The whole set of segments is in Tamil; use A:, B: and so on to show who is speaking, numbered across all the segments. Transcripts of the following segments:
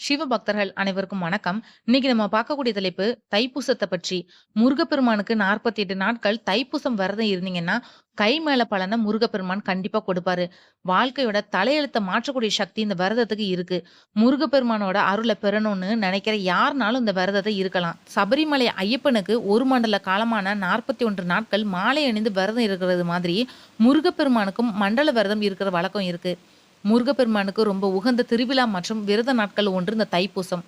A: சிவ பக்தர்கள் அனைவருக்கும் வணக்கம். இன்னைக்கு நம்ம பார்க்கக்கூடிய தலைப்பு தைப்பூசத்தை பற்றி. முருகப்பெருமானுக்கு 48 நாட்கள் தைப்பூசம் விரதம் இருந்தீங்கன்னா, கை மேல பலனை முருகப்பெருமான் கண்டிப்பா கொடுப்பாரு. வாழ்க்கையோட தலையெழுத்தை மாற்றக்கூடிய சக்தி இந்த விரதத்துக்கு இருக்கு. முருகப்பெருமானோட அருளை பெறணும்னு நினைக்கிற யாருனாலும் இந்த விரதத்தை இருக்கலாம். சபரிமலை ஐயப்பனுக்கு ஒரு மண்டல காலமான 41 நாட்கள் மாலை அணிந்து விரதம் இருக்கிறது மாதிரி, முருகப்பெருமானுக்கும் மண்டல விரதம் இருக்கிற வழக்கம் இருக்கு. முருகப்பெருமானுக்கு ரொம்ப உகந்த திருவிழா மற்றும் விரத நாட்கள் ஒன்று இந்த தைப்பூசம்.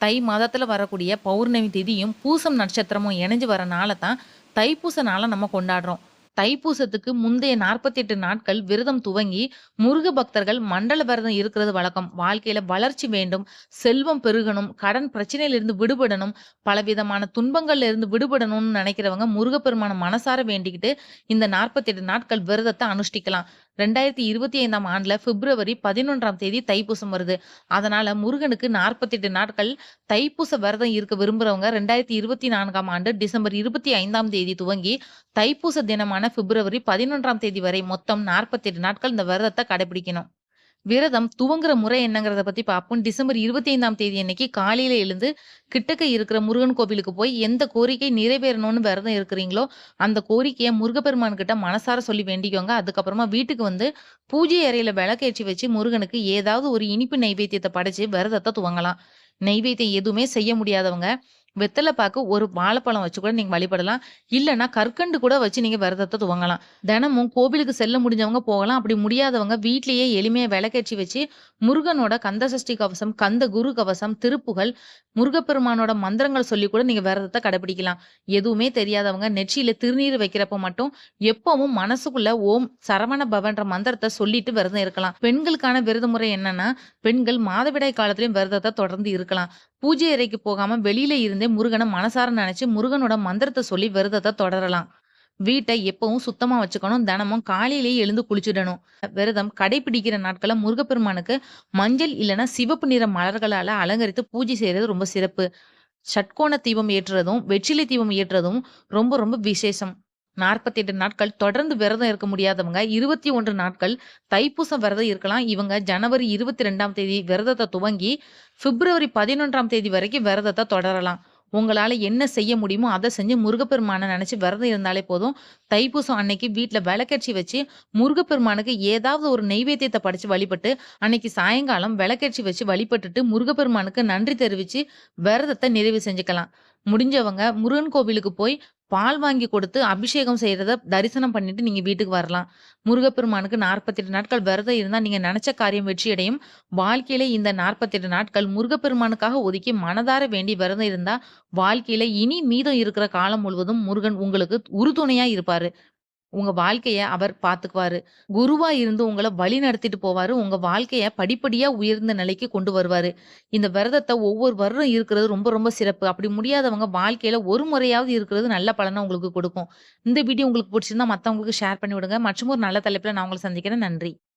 A: தை மாதத்தில் வரக்கூடிய பௌர்ணமி திதியும், பூசம் நட்சத்திரமும் இணைஞ்சு வர நாளை தான் தைப்பூச நாளை நம்ம கொண்டாடுறோம். தைப்பூசத்துக்கு முந்தைய 48 நாட்கள் விரதம் துவங்கி, முருக பக்தர்கள் மண்டல விரதம் இருக்கிறது வழக்கம். வாழ்க்கையில வளர்ச்சி வேண்டும், செல்வம் பெருகணும், கடன் பிரச்சனையிலிருந்து விடுபடணும், பலவிதமான துன்பங்கள்ல இருந்து விடுபடணும்னு நினைக்கிறவங்க முருகப்பெருமான மனசார வேண்டிக்கிட்டு, இந்த 48 நாட்கள் விரதத்தை அனுஷ்டிக்கலாம். ரெண்டாயிரத்தி இருபத்தி ஐந்தாம் ஆண்டுல பிப்ரவரி பதினொன்றாம் தேதி தைப்பூசம் வருது. அதனால முருகனுக்கு நாற்பத்தி எட்டு நாட்கள் தைப்பூச விரதம் இருக்க விரும்புறவங்க ரெண்டாயிரத்தி இருபத்தி நான்காம் ஆண்டு டிசம்பர் இருபத்தி ஐந்தாம் தேதி துவங்கி தைப்பூச தினமான பிப்ரவரி பதினொன்றாம் தேதி வரை மொத்தம் நாற்பத்தி எட்டு நாட்கள் இந்த விரதத்தை கடைபிடிக்கணும். விரதம் துவங்குற முறை என்னங்கிறத பத்தி பார்ப்போம். டிசம்பர் 25ஆம் தேதி அன்னைக்கு காலையில எழுந்து, கிட்டக்க இருக்கிற முருகன் கோவிலுக்கு போய் எந்த கோரிக்கை நிறைவேறணும்னு விரதம் இருக்கிறீங்களோ, அந்த கோரிக்கையை முருகப்பெருமான் கிட்ட மனசார சொல்லி வேண்டிக்கோங்க. அதுக்கப்புறமா வீட்டுக்கு வந்து, பூஜை அறையில விளக்கேற்றி வச்சு முருகனுக்கு ஏதாவது ஒரு இனிப்பு நைவேத்தியத்தை படைச்சு விரதத்தை துவங்கலாம். நைவேத்தியம் எதுவுமே செய்ய முடியாதவங்க, வெத்தல பாக்கு, ஒரு வாழைப்பழம் வச்சு கூட நீங்க வழிபடலாம். இல்லன்னா கற்கண்டு கூட வச்சு நீங்க விரதத்தை துவங்கலாம். தினமும் கோவிலுக்கு செல்ல முடிஞ்சவங்க போகலாம். அப்படி முடியாதவங்க வீட்லேயே எளிமையா விளக்கேற்றி வச்சு, முருகனோட கந்தசஷ்டி கவசம், கந்த குரு கவசம், திருப்புகழ், முருகப்பெருமானோட மந்திரங்கள் சொல்லி கூட நீங்க விரதத்தை கடைபிடிக்கலாம். எதுவுமே தெரியாதவங்க நெற்றியில திருநீர் வைக்கிறப்ப மட்டும், எப்பவும் மனசுக்குள்ள ஓம் சரவண பவன்ற மந்திரத்தை சொல்லிட்டு விரதம் இருக்கலாம். பெண்களுக்கான விரத முறை என்னன்னா, பெண்கள் மாதவிடாய் காலத்திலையும் விரதத்தை தொடர்ந்து இருக்கலாம். பூஜை அறைக்கு போகாம வெளியில இருந்தே முருகனை மனசார நினைச்சு, முருகனோட மந்திரத்தை சொல்லி விரதத்தை தொடரலாம். வீட்டை எப்பவும் சுத்தமா வச்சுக்கணும். தினமும் காலையிலேயே எழுந்து குளிச்சிடணும். விரதம் கடைபிடிக்கிற நாட்களை முருகப்பெருமானுக்கு மஞ்சள் இல்லைன்னா சிவப்பு நிற மலர்களால அலங்கரித்து பூஜை செய்யறது ரொம்ப சிறப்பு. சட்கோண தீபம் ஏற்றுறதும், வெற்றிலை தீபம் ஏற்றுறதும் ரொம்ப ரொம்ப விசேஷம். 48 நாட்கள் தொடர்ந்து விரதம் இருக்க முடியாதவங்க, 21 நாட்கள் தைப்பூசம் விரதம் இருக்கலாம். இவங்க ஜனவரி 22ஆம் தேதி விரதத்தை துவங்கி, பிப்ரவரி 11ஆம் தேதி வரைக்கும் விரதத்தை தொடரலாம். உங்களால என்ன செய்ய முடியுமோ அதை செஞ்சு முருகப்பெருமானை நினைச்சு விரதம் இருந்தாலே போதும். தைப்பூசம் அன்னைக்கு வீட்டில் விளக்கட்சி வச்சு, முருகப்பெருமானுக்கு ஏதாவது ஒரு நெய்வேத்தியத்தை படைச்சு வழிபட்டு, அன்னைக்கு சாயங்காலம் விளக்கட்சி வச்சு வழிபட்டுட்டு, முருகப்பெருமானுக்கு நன்றி தெரிவிச்சு, விரதத்தை நிறைவு செஞ்சுக்கலாம். முடிஞ்சவங்க முருகன் கோவிலுக்கு போய், பால் வாங்கி கொடுத்து அபிஷேகம் செய்கிறத தரிசனம் பண்ணிட்டு நீங்க வீட்டுக்கு வரலாம். முருகப்பெருமானுக்கு 48 நாட்கள் விரதம் இருந்தா நீங்க நினைச்ச காரியம் வெற்றியடையும். வாழ்க்கையில இந்த 48 நாட்கள் முருகப்பெருமானுக்காக ஒதுக்கி மனதார வேண்டி விரதம் இருந்தா, வாழ்க்கையில இனி மீதம் இருக்கிற காலம் முழுவதும் முருகன் உங்களுக்கு உறுதுணையா இருப்பாரு. உங்க வாழ்க்கைய அவர் பார்த்துக்குவாரு. குருவா இருந்து உங்களை வழி நடத்திட்டு போவாரு. உங்க வாழ்க்கைய படிப்படியா உயர்ந்த நிலைக்கு கொண்டு வருவாரு. இந்த விரதத்தை ஒவ்வொரு வருடம் இருக்கிறது ரொம்ப ரொம்ப சிறப்பு. அப்படி முடியாதவங்க வாழ்க்கையில ஒரு முறையாவது இருக்கிறது நல்ல பலனை உங்களுக்கு கொடுக்கும். இந்த வீடியோ உங்களுக்கு பிடிச்சிருந்தா மத்தவங்களுக்கு ஷேர் பண்ணி விடுங்க. மற்றும் ஒரு நல்ல தலைப்புல நான் உங்களை சந்திக்கிறேன். நன்றி.